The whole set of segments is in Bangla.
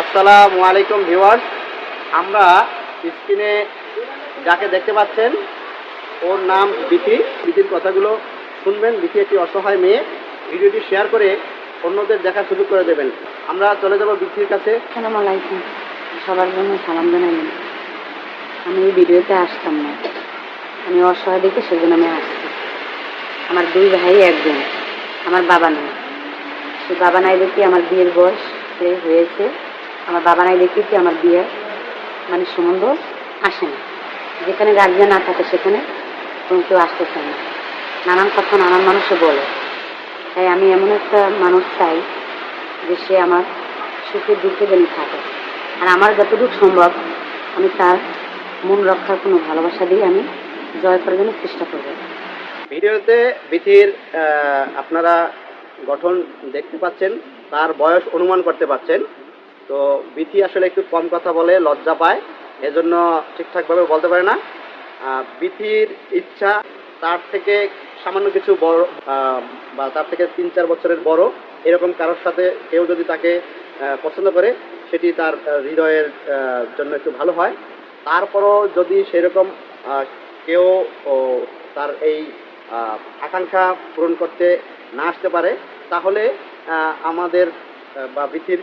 আসসালামু আলাইকুম ভিউয়ার্স। আমরা স্ক্রিনে যাকে দেখতে পাচ্ছেন, ওর নাম বিথি। বিথির কথাগুলো শুনবেন। বিথি একটি অসহায় মেয়ে। ভিডিওটি শেয়ার করে অন্যদের দেখার সুযোগ করে দেবেন। আমরা চলে যাব বিথির কাছে। আসসালামু আলাইকুম। সবার জন্য সালাম জানাইলেন আমি এই ভিডিওতে আসতাম না। আমি অসহায় দেখে সেজন্য আমি আসছি। আমার দুই ভাই একজন। আমার বাবা নেই। সে বাবা নাই দেখি আমার বিয়ের বয়স হয়েছে আমার বাবা নাই দেখি কি আমার বিয়ে। মানে সম্বন্ধ আসে না যেখানে গার্জিয়ান না থাকে সেখানে কোনো কেউ আসতেছে না। নানান কথা নানান মানুষে বলে। তাই আমি এমন একটা মানুষ চাই যে সে আমার সুখে দুঃখে যেন থাকে। আর আমার যতটুকু সম্ভব আমি তার মন রক্ষার কোনো ভালোবাসা দিয়ে আমি জয় করার জন্য চেষ্টা করব। ভিডিওতে বিথির আপনারা গঠন দেখতে পাচ্ছেন, তার বয়স অনুমান করতে পাচ্ছেন তো বিথি আসলে একটু কম কথা বলে, লজ্জা পায়। এজন্য ঠিকঠাকভাবে বলতে পারে না। বিথির ইচ্ছা তার থেকে সামান্য কিছু বড় বা তার থেকে তিন চার বছরের বড়। এরকম কারোর সাথে কেউ যদি তাকে পছন্দ করে, সেটি তার হৃদয়ের জন্য একটু ভালো হয়। তারপরও যদি সেরকম কেউ তার এই আকাঙ্ক্ষা পূরণ করতে না আসতে পারে, তাহলে আমাদের বা বৃদ্ধির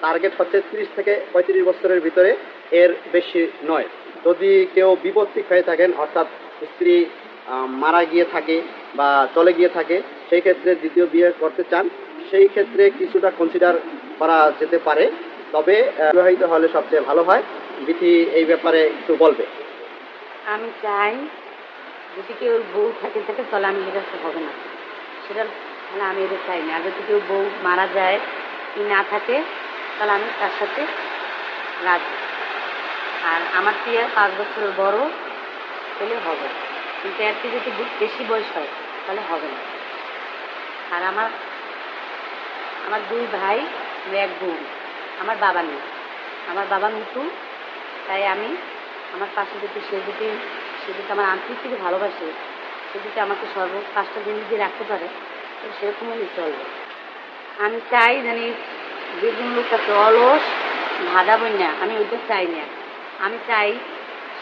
টার্গেট হচ্ছে তিরিশ থেকে পঁয়ত্রিশ বছরের ভিতরে এর বেশি নয়। যদি কেউ বিপত্তিক হয়ে থাকেন, অর্থাৎ স্ত্রী মারা গিয়ে থাকে বা চলে গিয়ে থাকে, সেই ক্ষেত্রে দ্বিতীয় বিয়ে করতে চান, সেই ক্ষেত্রে কিছুটা কনসিডার করা যেতে পারে। তবে বিবাহিত হলে সবচেয়ে ভালো হয়। বিথি এই ব্যাপারে একটু বলবে। আমি চাই, যদি কেউ বউ থাকে থাকে তাহলে আমি এটা হবে না। সেটা তাহলে আমি এটা চাই না। আর যদি কেউ বউ মারা যায়, কি না থাকে তাহলে আমি তার সাথে রাজি। আর আমার চেয়ে পাঁচ বছরের বড় হলে হবে। কিন্তু এর যদি বেশি বয়স হয়, তাহলে হবে না। আর আমার আমার দুই ভাই এক বোন। আমার বাবা নেই। আমার বাবা মৃত্যু, তাই আমি আমার পাশে যদি সে যদি সে যদি আমার আন্তরিক থেকে ভালোবাসে, সে যদি আমাকে সর্ব পাঁচটা জিনিস দিয়ে রাখতে পারে, তো সেরকম হলে চলবে। আমি চাই জানি বেগুন লোক আছে অলস ভাজা বন্যা, আমি ওইটা চাই না। আমি চাই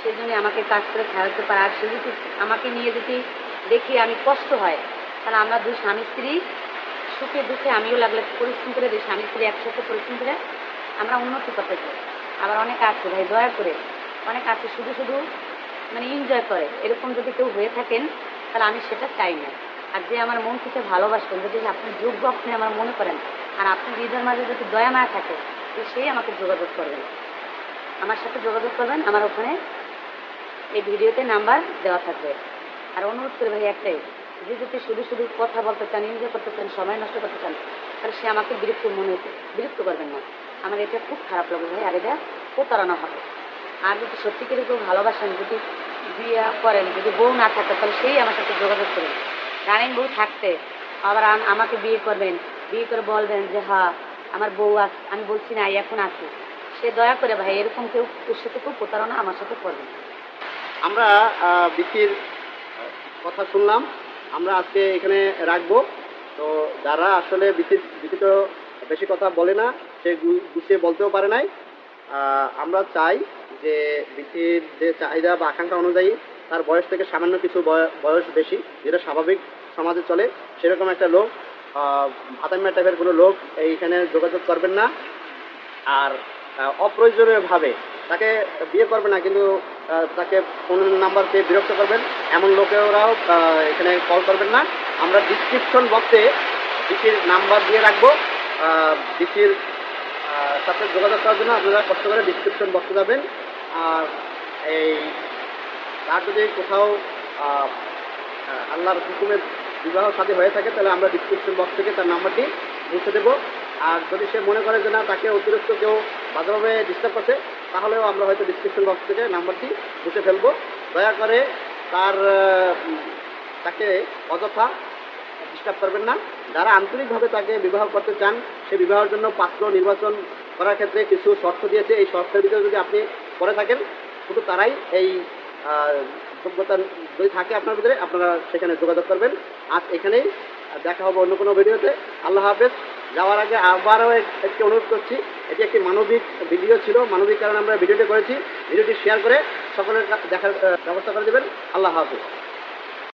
সে যদি আমাকে কাজ করে খেলাতে পারে। আর সে যদি আমাকে নিয়ে যদি দেখি আমি কষ্ট হয়, তাহলে আমরা দুই স্বামী স্ত্রী সুখে দুঃখে আমিও লাগলে পরিশ্রম করে দুই স্বামী স্ত্রী একসাথে পরিশ্রম করে আমরা উন্নতি করতে চাই আবার অনেক আছে, ভাই, দয়া করে। অনেক আছে, শুধু শুধু মানে এনজয় করে। এরকম যদি কেউ হয়ে থাকেন, তাহলে আমি সেটা চাই না। আর যে আমার মন থেকে ভালোবাসবেন, যদি আপনি যোগ্য আপনি আমার মনে করেন আর আপনি হৃদয়ের মাঝে যদি দয়া না থাকে, তো সেই আমাকে যোগাযোগ করবেন। আমার সাথে যোগাযোগ করবেন, আমার ওখানে এই ভিডিওতে নাম্বার দেওয়া থাকবে। আর অনুরোধ করে ভাই একটাই, যে যদি শুধু শুধু কথা বলতে চান এনজয় করতে চান, সময় নষ্ট করতে চান, তাহলে সে আমাকে বিরক্ত মনে, বিরক্ত করবেন না। আমার এটা খুব খারাপ লাগবে ভাই, আর এটা প্রতারণা হবে। আর যদি সত্যিকারের কেউ ভালোবাসেন, যদি বিয়ে করেন, যদি বউ না থাকে, তাহলে সেই আমার সাথে যোগাযোগ করবেন জানেন বউ থাকতে, আবার আমাকে বিয়ে করবেন বিয়ে করে বলবেন যে, হা, আমার বউ আস আমি বলছি, না, এখন আছে সে দয়া করে, ভাই, এরকম কেউ সাথে কেউ প্রতারণা আমার সাথে করবেন আমরা বিকির কথা শুনলাম। আমরা আজকে এখানে রাখব। তো যারা আসলে বিকির বিকি বেশি কথা বলে না, সে গুছিয়ে বলতেও পারে নাই। আমরা চাই যে বিকির যে চাহিদা বা আকাঙ্ক্ষা অনুযায়ী তার বয়স থেকে সামান্য কিছু বয়- বয়স বেশি, যেটা স্বাভাবিক সমাজে চলে, সেরকম একটা লোক ভাতামিয়া টাইপের কোনো লোক এইখানে যোগাযোগ করবেন না। আর অপ্রয়োজনীয়ভাবে তাকে বিয়ে করবে না, কিন্তু তাকে ফোন নাম্বার পেয়ে বিরক্ত করবেন। এমন লোকেরাও এখানে কল করবেন না। আমরা ডিসক্রিপশন বক্সে ডিসির নাম্বার দিয়ে রাখব। ডিসির সাথে যোগাযোগ করার জন্য আপনারা কষ্ট করে ডিসক্রিপশন বক্সে যাবেন। আর এই তার যদি কোথাও আল্লাহর হুকুমের বিবাহ সাথে হয়ে থাকে, তাহলে আমরা ডিসক্রিপশন বক্স থেকে তার নাম্বারটি মুছে দেবো। আর যদি সে মনে করে যে না, তাকে অতিরিক্ত কেউ বাজারভাবে ডিস্টার্ব করছে, তাহলেও আমরা হয়তো ডিসক্রিপশন বক্স থেকে নাম্বারটি মুছে ফেলব। দয়া করে তার তাকে অযথা ডিস্টার্ব করবেন না। যারা আন্তরিকভাবে তাকে বিবাহ করতে চান, সে বিবাহের জন্য পাত্র নির্বাচন করার ক্ষেত্রে কিছু শর্ত দিয়েছে। এই শর্তের ভিতরে যদি আপনি করে থাকেন, শুধু তারাই এই যোগ্যতা যদি থাকে আপনার ভিতরে, আপনারা সেখানে যোগাযোগ করবেন। আজ এখানেই দেখা হবে অন্য কোনো ভিডিওতে। আল্লাহ হাফেজ। যাওয়ার আগে আবারও একটি অনুরোধ করছি, এটি একটি মানবিক ভিডিও ছিল। মানবিক কারণে আমরা ভিডিওটি করেছি। ভিডিওটি শেয়ার করে সকলের দেখার ব্যবস্থা করে দেবেন। আল্লাহ হাফিজ।